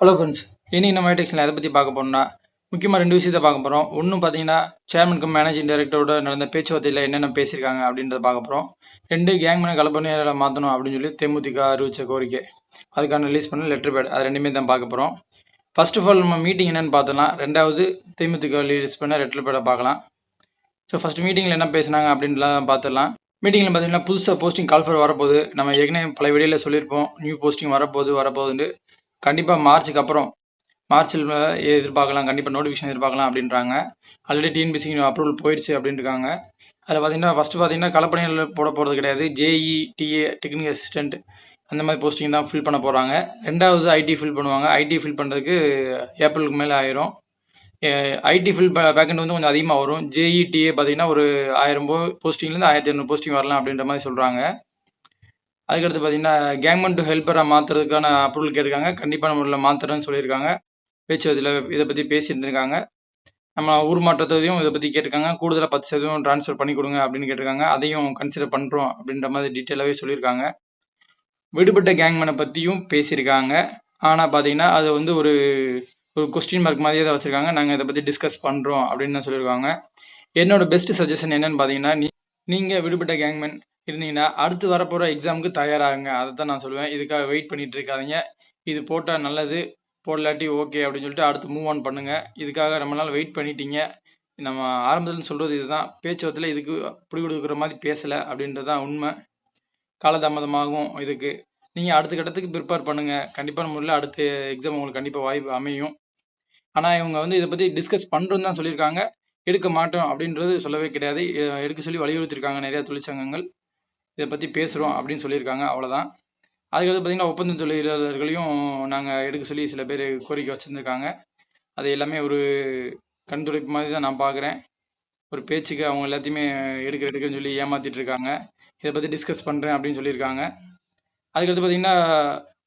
Hello friends இனி நம்ம ஐடெக்ஸில் எதை பற்றி பார்க்க போகிறோம்னா முக்கியமாக ரெண்டு விஷயத்த பார்க்க போகிறோம் ஒன்றும் பார்த்தீங்கன்னா சேர்மனுக்கும் மேனேஜிங் டைரக்டரோட நடந்த பேச்சுவார்த்தையில் என்னென்ன பேசியிருக்காங்க அப்படின்றத பார்க்க போகிறோம் ரெண்டு கேங்மேனை கலப்பணியாளரை மாற்றணும் அப்படின்னு சொல்லி தேமுதிக அறிவிச்ச கோரிக்கை. அதுக்கான ரிலீஸ் பண்ண லெட்டர் பேட் அது ரெண்டுமே தான் பார்க்க போகிறோம் ஃபர்ஸ்ட் ஆஃப் ஆல் நம்ம மீட்டிங் என்னென்னு பார்த்தலாம் ரெண்டாவது தேமுதிக ரிலீஸ் பண்ண லெட்டர் பேடை பார்க்கலாம். ஸோ ஃபஸ்ட் மீட்டிங்கில் என்ன பேசுனாங்க அப்படின்லாம் பார்த்துடலாம். மீட்டிங்கில் பார்த்தீங்கன்னா புதுசாக போஸ்டிங் கால்ஃபர் வரப்போகுது. நம்ம ஏற்கனவே பல வெளியில் சொல்லியிருப்போம். நியூ போஸ்டிங் வரப்போகுது வரப்போகுதுன்னு கண்டிப்பாக மார்ச்சுக்கு அப்புறம். மார்ச்சில் எதிர்பார்க்கலாம் கண்டிப்பாக நோட்டிஃபிகேஷன் எதிர்பார்க்கலாம் அப்படின்றாங்க. ஆல்ரெடி டிஎன்பிசிக்கு அப்ரூவல் போயிடுச்சு அப்படின்றாங்க. அதில் பார்த்தீங்கன்னா ஃபஸ்ட்டு பார்த்தீங்கன்னா கலப்பணியில் போட போகிறது கிடையாது. ஜேஇ டிஏ டெக்னிக்கல் அசிஸ்டண்ட் அந்த மாதிரி போஸ்டிங் தான் ஃபில் பண்ண போகிறாங்க ரெண்டாவது ஐடி ஃபில் பண்ணுவாங்க. ஐடி ஃபில் பண்ணுறதுக்கு ஏப்ரலுக்கு மேலே ஆயிரும். ஐடி ஃபில் வேக்கண்ட் வந்து கொஞ்சம் அதிகமாக வரும். ஜேஇடிஏ பார்த்தீங்கன்னா ஒரு ஆயிரம் போ போஸ்டிங்லேருந்து ஆயிரத்தி இரநூறு போஸ்டிங் வரலாம் அப்படின்ற மாதிரி சொல்கிறாங்க அதுக்கடுத்து பார்த்தீங்கன்னா கேங்மெண்ட் டு ஹெல்ப்பராக மாற்றுறதுக்கான அப்ரூவல் கேட்டிருக்காங்க. கண்டிப்பான முறையில் மாற்றுறேன்னு சொல்லியிருக்காங்க. பேச்சுவார்த்தையில் இதை பற்றி பேசியிருந்திருக்காங்க. நம்ம ஊர் மாற்றத்தையும் இதை பற்றி கேட்டிருக்காங்க. கூடுதலாக பத்து சதவீதம் ட்ரான்ஸ்ஃபர் பண்ணி கொடுங்க அப்படின்னு கேட்டிருக்காங்க. அதையும் கன்சிடர் பண்ணுறோம் அப்படின்ற மாதிரி டீட்டெயிலாகவே சொல்லியிருக்காங்க. விடுபட்ட கேங்மேனை பற்றியும் பேசியிருக்காங்க. ஆனால் பார்த்தீங்கன்னா அது வந்து ஒரு ஒரு கொஸ்டின் மார்க் மாதிரியே தான் வச்சுருக்காங்க. நாங்கள் இதை பற்றி டிஸ்கஸ் பண்ணுறோம் அப்படின்னு தான் சொல்லியிருக்காங்க. என்னோட பெஸ்ட் சஜஷன் என்னன்னு பார்த்தீங்கன்னா நீ நீங்கள் விடுபட்ட கேங்மேன் இருந்தீங்கன்னா அடுத்து வரப்போகிற எக்ஸாமுக்கு தயாராகுங்க. அதை தான் நான் சொல்லுவேன். இதுக்காக வெயிட் பண்ணிட்டு இருக்காதிங்க. இது போட்டால் நல்லது போடலாட்டி ஓகே அப்படின்னு சொல்லிட்டு அடுத்து மூவ் ஆன் பண்ணுங்கள் இதுக்காக ரொம்ப நாள் வெயிட் பண்ணிட்டீங்க. நம்ம ஆரம்பத்தில் சொல்கிறது இதுதான். பேச்சுவார்த்தையில் இதுக்கு பிடி கொடுக்குற மாதிரி பேசலை அப்படின்றது தான் உண்மை. காலதாமதமாகும் இதுக்கு. நீங்கள் அடுத்த கட்டத்துக்கு ப்ரிப்பேர் பண்ணுங்கள் கண்டிப்பான முறையில் அடுத்த எக்ஸாம் உங்களுக்கு கண்டிப்பாக வாய்ப்பு அமையும். ஆனால் இவங்க வந்து இதை பற்றி டிஸ்கஸ் பண்ணுறோன்னு தான் சொல்லியிருக்காங்க. எடுக்க மாட்டோம் அப்படின்றது சொல்லவே கிடையாது. எடுக்க சொல்லி வலியுறுத்தியிருக்காங்க நிறையா தொழிற்சங்கங்கள். இதை பற்றி பேசுகிறோம் அப்படின்னு சொல்லியிருக்காங்க அவ்வளோதான் அதுக்கடுத்து பார்த்திங்கன்னா ஒப்பந்த தொழிலாளர்களையும் நாங்கள் எடுக்க சொல்லி சில பேர் கோரிக்கை வச்சுருந்துருக்காங்க. அது எல்லாமே ஒரு கண் துடைப்பு மாதிரி தான் நான் பார்க்குறேன் ஒரு பேச்சுக்கு அவங்க எல்லாத்தையுமே எடுக்கிற எடுக்கன்னு சொல்லி ஏமாத்திட்டு இருக்காங்க. இதை பற்றி டிஸ்கஸ் பண்ணுறேன் அப்படின்னு சொல்லியிருக்காங்க. அதுக்கடுத்து பார்த்தீங்கன்னா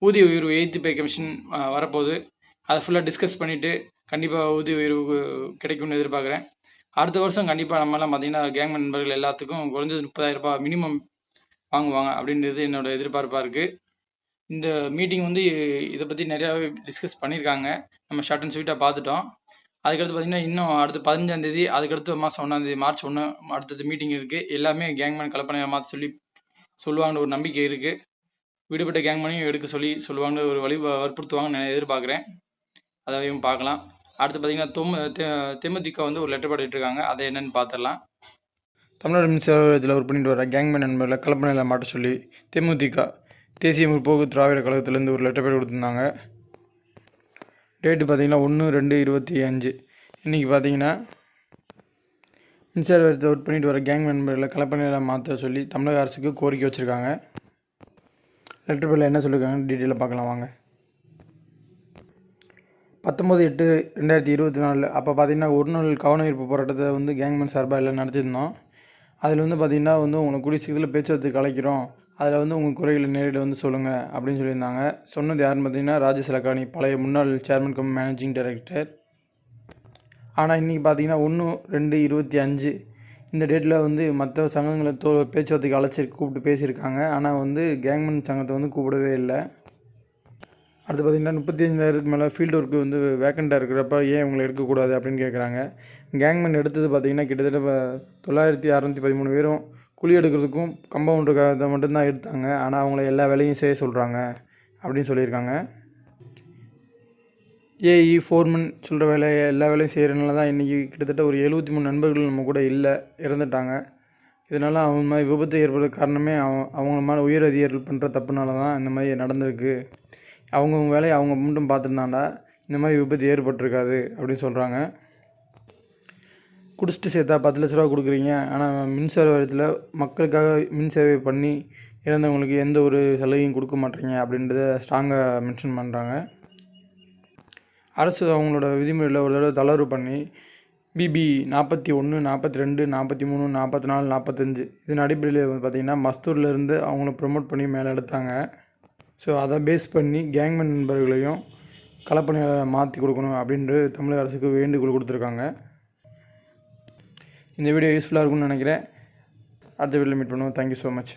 ஊதிய உயர்வு எயித்து பே கமிஷன் வரப்போகுது. அதை ஃபுல்லாக டிஸ்கஸ் பண்ணிவிட்டு கண்டிப்பாக ஊதிய உயர்வு கிடைக்கும்னு எதிர்பார்க்குறேன். அடுத்த வருஷம் கண்டிப்பாக நம்மளாம் பார்த்திங்கன்னா கேங் நண்பர்கள் எல்லாத்துக்கும் குறைஞ்சது முப்பதாயிரம் ரூபாய் மினிமம் வாங்குவாங்க அப்படின்றது என்னோட எதிர்பார்ப்பாக இருக்குது இந்த மீட்டிங் வந்து இதை பற்றி நிறையாவே டிஸ்கஸ் பண்ணியிருக்காங்க நம்ம ஷார்ட் அண்ட் ஸ்வீட்டாக பார்த்துட்டோம் அதுக்கடுத்து பார்த்தீங்கன்னா இன்னும் அடுத்து பதினஞ்சாந்தேதி அதுக்கடுத்து மாதம் ஒன்றாந்தேதி மார்ச் ஒன்று அடுத்தது மீட்டிங் இருக்குது எல்லாமே கேங்மேன் கலப்பனை மாற்ற சொல்லி சொல்லுவாங்கன்னு ஒரு நம்பிக்கை இருக்குது விடுபட்ட கேங்மேனையும் எடுக்க சொல்லி சொல்லுவாங்கன்னு ஒரு வழி வற்புறுத்துவாங்கன்னு நான் எதிர்பார்க்குறேன். அதையும் பார்க்கலாம். அடுத்து பார்த்தீங்கன்னா தொம் தேமுதிக வந்து ஒரு லெட்டர் பாடிட்டுருக்காங்க அதை என்னென்னு பார்த்துடலாம் தமிழ்நாடு மின்சாரத்தில் ஒரு பண்ணிட்டு வர கேங்மேன் நண்பர்களை கலப்பனையில் மாட்ட சொல்லி தேமுதிக தேசிய முற்போக்கு திராவிட கழகத்துலேருந்து ஒரு லெட்டர் பேர் கொடுத்துருந்தாங்க. டேட்டு பார்த்தீங்கன்னா ஒன்று ரெண்டு இருபத்தி அஞ்சு. இன்றைக்கி பார்த்தீங்கன்னா மின்சார வாரியத்தை ஒர்க் பண்ணிட்டு வர கேங் மெம்பர்களை கலப்பணியில் மாற்ற சொல்லி தமிழக அரசுக்கு கோரிக்கை வச்சுருக்காங்க. லெட்டர் பேரில் என்ன சொல்லியிருக்காங்கன்னு டீட்டெயிலாக பார்க்கலாம் வாங்க. பத்தொம்பது எட்டு ரெண்டாயிரத்தி இருபத்தி நாலு அப்போ பார்த்தீங்கன்னா ஒரு நாள் கவன ஈர்ப்பு போராட்டத்தை வந்து கேங்மேன் சார்பாக எல்லாம் நடத்தியிருந்தோம். அதில் வந்து பார்த்திங்கன்னா வந்து உங்களை கூடிய சீக்கிரத்தில் பேச்சுவார்த்தைக்கு அழைக்கிறோம் அதில் வந்து உங்கள் குறைகளை நேரில் வந்து சொல்லுங்கள் அப்படின்னு சொல்லியிருந்தாங்க. சொன்னது யாருன்னு பார்த்தீங்கன்னா ராஜேஷ் லக்கானி பழைய முன்னாள் சேர்மன் கம் மேனேஜிங் டைரக்டர் ஆனால் இன்றைக்கி பார்த்தீங்கன்னா ஒன்று ரெண்டு இருபத்தி அஞ்சு இந்த டேட்டில் வந்து மற்ற சங்கங்களை தோ பேச்சுவார்த்தைக்கு அழைச்சி கூப்பிட்டு பேசியிருக்காங்க. ஆனால் வந்து கேங்மன் சங்கத்தை வந்து கூப்பிடவே இல்லை. அடுத்து பார்த்திங்கன்னா முப்பத்தி மேலே ஃபீல்டு ஒர்க்கு வந்து வேக்கண்ட்டாக இருக்கிறப்ப ஏன் இவங்களை எடுக்கக்கூடாது அப்படின்னு கேட்குறாங்க. கேங்மேன் எடுத்தது பார்த்திங்கன்னா கிட்டத்தட்ட தொள்ளாயிரத்தி அறநூற்றி பதிமூணு பேரும் குழி எடுக்கிறதுக்கும் கம்பவுண்டருக்காக மட்டும்தான் எடுத்தாங்க. ஆனால் அவங்கள எல்லா வேலையும் செய்ய சொல்கிறாங்க அப்படின்னு சொல்லியிருக்காங்க. ஏஇ ஃபோர்மன் சொல்கிற வேலையை எல்லா வேலையும் செய்கிறனால தான் இன்றைக்கி கிட்டத்தட்ட ஒரு எழுபத்தி மூணு நண்பர்கள் நம்ம கூட இல்லை இறந்துட்டாங்க. இதனால் அவங்க மாதிரி விபத்து ஏற்படுற காரணமே அவன் அவங்க மேலே உயர் அதிகாரிகள் பண்ணுற தப்புனால தான் இந்த மாதிரி நடந்திருக்கு. அவங்கவுங்க வேலையை அவங்க மட்டும் பார்த்துருந்தாண்டா இந்த மாதிரி விபத்து ஏற்பட்டிருக்காது அப்படின்னு சொல்கிறாங்க குடிச்சிட்டு சேர்த்தா பத்து லட்ச ரூபா கொடுக்குறீங்க. ஆனால் மின்சார வாரியத்தில் மக்களுக்காக மின் சேவை பண்ணி இறந்தவங்களுக்கு எந்த ஒரு சலுகையும் கொடுக்க மாட்டேறீங்க அப்படின்றத ஸ்ட்ராங்காக மென்ஷன் பண்ணுறாங்க அரசு அவங்களோட விதிமுறையில் ஒரு தடவை தளர்வு பண்ணி பிபி நாற்பத்தி ஒன்று நாற்பத்தி ரெண்டு நாற்பத்தி மூணு நாற்பத்தி நாலு நாற்பத்தஞ்சு இதன் அடிப்படையில் வந்து பார்த்திங்கன்னா மஸ்தூர்லேருந்து அவங்கள ப்ரொமோட் பண்ணி மேலே எடுத்தாங்க. ஸோ அதை பேஸ் பண்ணி கேங்மேன் நண்பர்களையும் களப்பணியாளரை மாற்றி கொடுக்கணும் அப்படின்ட்டு தமிழக அரசுக்கு வேண்டுகோள் கொடுத்துருக்காங்க. இந்த வீடியோ யூஸ்ஃபுல்லாக இருக்கும்னு நினைக்கிறேன். அடுத்த வீடியோவில் மீட் பண்ணுவோம். Thank you so much